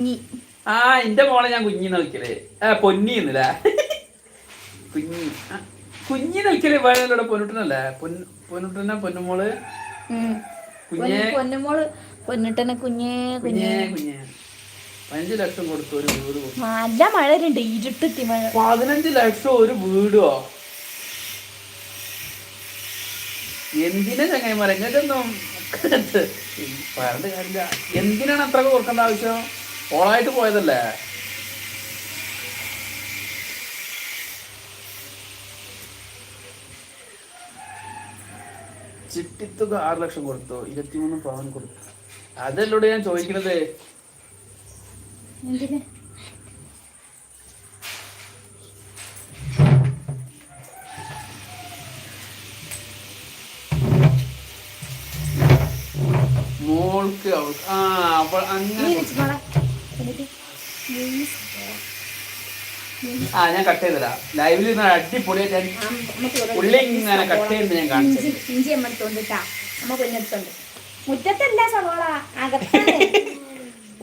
കുഞ്ഞി. ആ എന്റെ മോളെ ഞാൻ കുഞ്ഞി നോക്കിയല്ലേ ആ പൊന്നി എന്നല്ലേ കുഞ്ഞി. കുഞ്ഞി നോക്കിയല്ലേ വേണല്ലോ പൊന്നുട്ടനല്ലേ? പൊന്നു പൊന്നുട്ടന പൊന്നുമോൾ. കുഞ്ഞേ? പൊന്നുമോൾ. പൊന്നിട്ടനെ കുഞ്ഞേ കുഞ്ഞേ. കുഞ്ഞേ പതിനഞ്ച് ലക്ഷം കൊടുത്തു ഒരു വീട് നല്ല മഴ മഴയുണ്ട് ഇരുട്ടിട്ടി മഴ. പതിനഞ്ച് ലക്ഷം ഒരു വീടോ? എന്തിനാ ചങ്ങായിമാരെ? ഇങ്ങനൊന്നും പറഞ്ഞ കാര്യമില്ല. എന്തിനാണ് അത്ര കൊടുക്കേണ്ട ആവശ്യം? ഓളായിട്ട് പോയതല്ലേ? ചിട്ടിത്തുക ആറ് ലക്ഷം കൊടുത്തു? ഇരുപത്തിമൂന്ന് പവൻ കൊടുത്തു? അതല്ലോട് ഞാൻ ചോദിക്കണത്. മോൾക്ക് അവൾക്ക് ആ അവൾ അങ്ങനെ ആ ഞാൻ കട്ട് ചെയ്തതാ. ലൈവിൽ ഇരുന്ന അടിപൊളിയായിട്ട് നമുക്ക് ഉള്ളി ഇങ്ങനെ കട്ട് ചെയ്യുന്നത് ഞാൻ കാണിച്ചു ഇഞ്ചി ഇഞ്ചി അമ്മ എടുത്തോണ്ടിട്ടാ അമ്മ കുഞ്ഞെടുത്തോണ്ട്. മുറ്റത്തല്ല സവോള. അകത്താണ്.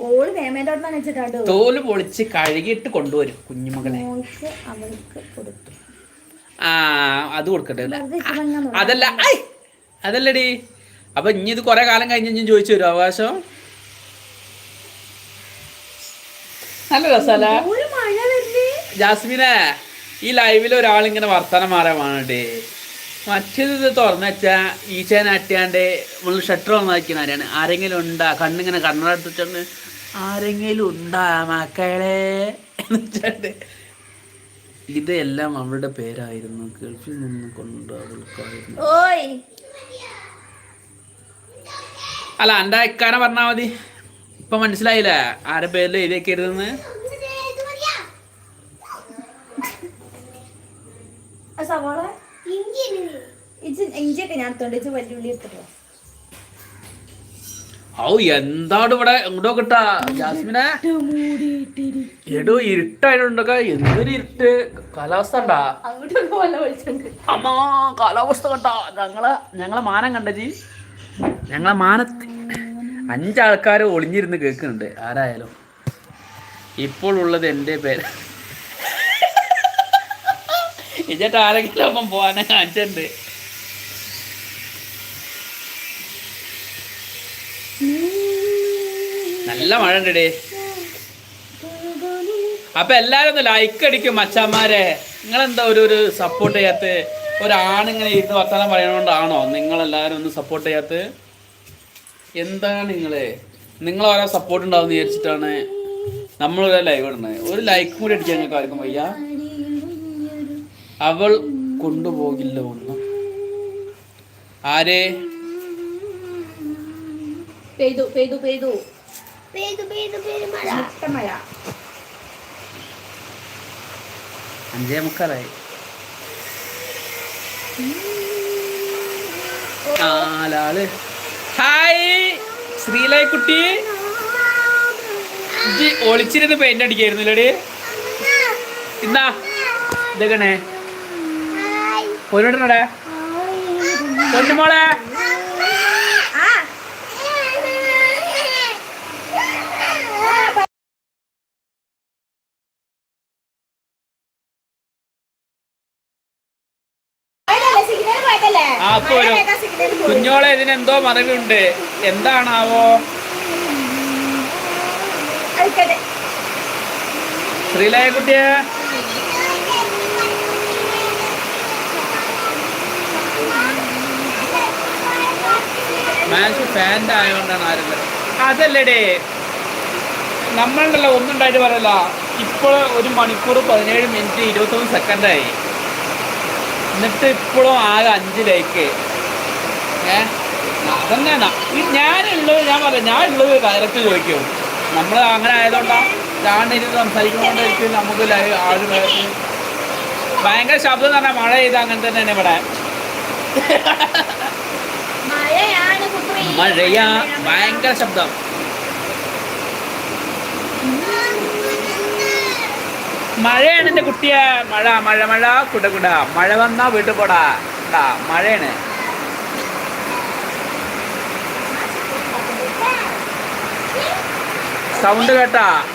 ഓൾ മേമേന്റെ വെച്ചിട്ടാണ്ടോ. തോൽ പൊളിച്ച് കഴുകിയിട്ട് കൊണ്ടുവരും കുഞ്ഞുമകളെ. അവൾക്ക് കൊടുത്തു. ആ അത് കൊടുക്കട്ടെ. അതല്ല അതല്ലടി. അപ്പൊ ഇനി ഇത് കൊറേ കാലം കഴിഞ്ഞ് ഞാൻ ചോദിച്ചു തരും അവകാശം? നല്ല വരുന്നേ ജാസ്മിനെ ഈ ലൈവിൽ ഒരാളിങ്ങനെ വർത്തമാനം മാറാൻ വേണ്ടി മറ്റേത് ഇത് തുറന്നു വെച്ചാൽ ഈച്ചേനെ അട്ടിയാണ്ട് നമ്മൾ ഷട്ടർ വന്നാക്കിയ ആരാണ് ആരെങ്കിലും ഉണ്ടാ? കണ്ണിങ്ങനെ കണ്ണടത്തിട്ടുണ്ട് ആരെങ്കിലും ഉണ്ടാ മക്കളെ? എന്ന് വെച്ചാണ്ട് ഇതെല്ലാം അവളുടെ പേരായിരുന്നു. ഗൾഫിൽ നിന്ന് കൊണ്ട് അവൾക്കായിരുന്നു. അല്ല എന്റെ ഇക്കാനെ പറഞ്ഞാൽ മതി. ഇപ്പൊ മനസ്സിലായില്ല? ആരുടെ പേരിൽ സവാള? ഇഞ്ചിയൊക്കെ ഞാൻ എടുത്തോണ്ട് എടുത്തിട്ടോ? ഔ എന്താണ് ഇവിടെ എങ്ങോട്ടോ കിട്ടാ ജാസ്മിനെ? എടോ ഇരുട്ടായിട്ടുണ്ടൊക്കെ എന്തൊരു ഇരുട്ട്? കാലാവസ്ഥ ഉണ്ടാ അമ്മാ കാലാവസ്ഥ കണ്ടാ? ഞങ്ങളെ ഞങ്ങളെ മാനം കണ്ടജി ഞങ്ങളെ മാനത്ത് അഞ്ചാൾക്കാർ ഒളിഞ്ഞിരുന്ന് കേൾക്കുന്നുണ്ട്. ആരായാലും. ഇപ്പോൾ ഉള്ളത് എന്റെ പേര്. ഇജട്ട് ആരെങ്കിലും ഒപ്പം പോവാനെ കാണിച്ചിട്ടുണ്ട് നല്ല മഴ ഉണ്ടേ അപ്പൊ എല്ലാരും ഒന്ന് ലൈക്ക് അടിക്കും മച്ചാന്മാരെ. നിങ്ങളെന്താ ഒരു ഒരു സപ്പോർട്ട് ചെയ്യാത്ത? ഒരാണിങ്ങനെ ഇരുന്ന് വർത്തമാനം പറയണോണ്ടാണോ നിങ്ങളെല്ലാരും ഒന്ന് സപ്പോർട്ട് ചെയ്യാത്ത? എന്താണ് നിങ്ങളെ? നിങ്ങൾ ഓരോ സപ്പോർട്ട് ഉണ്ടാവും വിചാരിച്ചിട്ടാണ് നമ്മളൊരു ലൈവ് ഇടുന്നത്. ഒരു ലൈക്ക് കൂടി അടിക്കാൻ ഞങ്ങൾക്ക് ആർക്കും വയ്യ. അവൾ കൊണ്ടുപോകില്ല ഒന്നും. ആരെ? പെയ്തു പെയ്തു പെയ്തു പെയ്തു പെയ്തു പെയ്തു മഴ. മുട്ട മഴ. അഞ്ചേ മുക്കാലായി. നാലാൾ. ഹായ് ശ്രീലായ് കുട്ടി. ഇജ്ജ് ഒളിച്ചിരുന്ന് പെയിന്റ് അടിക്കായിരുന്നില്ലേ ഇന്നാ ഇതൊക്കെ പൊന്നിടണേ പൊന്നുമോളെ ആ പോയതല്ലേ, കുഞ്ഞോളെ ഇതിനെന്തോ മറവിയുണ്ട്. എന്താണാവോ. ശ്രീലായ കുട്ടിയെ. മാച്ച് ഫാന്റെ ആയതുകൊണ്ടാണ് ആരും അതല്ലടേ നമ്മളുണ്ടല്ലോ ഒന്നുണ്ടായിട്ട് പറയല്ല. ഇപ്പോൾ ഒരു മണിക്കൂർ പതിനേഴ് മിനിറ്റ് ഇരുപത്തൊന്ന് സെക്കൻഡായി എന്നിട്ട് ഇപ്പോഴും ആകെ അഞ്ച് ലൈക്ക് ഏ? അതന്നെ ഞാനുള്ളത് ഞാൻ പറയാം ഞാൻ ഉള്ളത് കയറത്ത് ചോദിക്കും. നമ്മൾ അങ്ങനെ ആയതുകൊണ്ടാണ് ചാണ്ടിരുന്ന് സംസാരിക്കുന്നതുകൊണ്ടായിരിക്കും നമുക്ക് ലൈവ് ആരും ഭയങ്കര ശബ്ദം എന്ന് പറഞ്ഞാൽ മഴ ചെയ്ത അങ്ങനെ തന്നെ ഇവിടെ. മഴയാണ് കുട്ടി. മഴയാ ഭയങ്കര ശബ്ദം. മഴയാണ് എന്റെ കുട്ടിയെ. മഴ മഴ മഴ കുട കുട. മഴ വന്നാ വീട്ടിൽ പോടാ. ഇടാ മഴയാണ്. സൗണ്ട് കേട്ടാ?